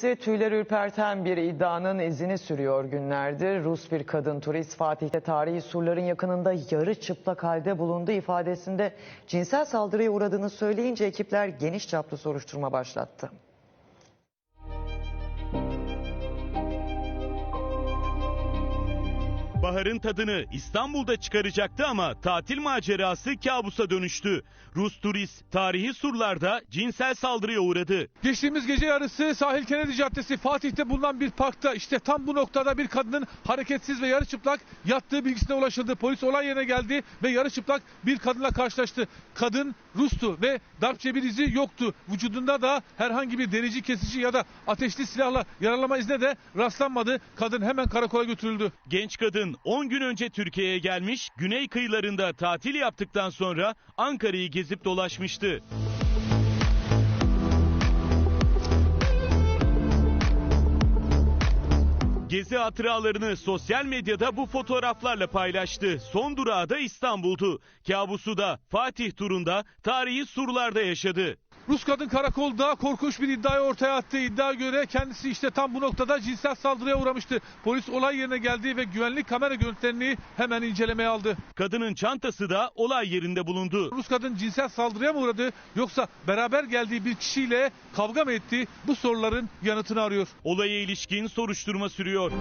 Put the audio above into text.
polisi tüyler ürperten bir iddianın izini sürüyor günlerdir. Rus bir kadın turist Fatih'te tarihi surların yakınında yarı çıplak halde bulunduğu ifadesinde cinsel saldırıya uğradığını söyleyince ekipler geniş çaplı soruşturma başlattı. Baharın tadını İstanbul'da çıkaracaktı ama tatil macerası kabusa dönüştü. Rus turist tarihi surlarda cinsel saldırıya uğradı. Geçtiğimiz gece yarısı sahil Kennedy Caddesi Fatih'te bulunan bir parkta işte tam bu noktada bir kadının hareketsiz ve yarı çıplak yattığı bilgisine ulaşıldı. Polis olay yerine geldi ve yarı çıplak bir kadınla karşılaştı. Kadın Rus'tu ve darpçe bir izi yoktu. Vücudunda da herhangi bir derici kesici ya da ateşli silahla yaralama izine de rastlanmadı. Kadın hemen karakola götürüldü. Genç kadın 10 gün önce Türkiye'ye gelmiş, güney kıyılarında tatil yaptıktan sonra Ankara'yı gezip dolaşmıştı. Gezi hatıralarını sosyal medyada bu fotoğraflarla paylaştı. Son durağı da İstanbul'du. Kabusu da Fatih turunda tarihi surlarda yaşadı. Rus kadın karakolda korkunç bir iddiayı ortaya attı. İddia göre kendisi işte tam bu noktada cinsel saldırıya uğramıştı. Polis olay yerine geldi ve güvenlik kamera görüntülerini hemen incelemeye aldı. Kadının çantası da olay yerinde bulundu. Rus kadın cinsel saldırıya mı uğradı yoksa beraber geldiği bir kişiyle kavga mı etti? Bu soruların yanıtını arıyor. Olaya ilişkin soruşturma sürüyor.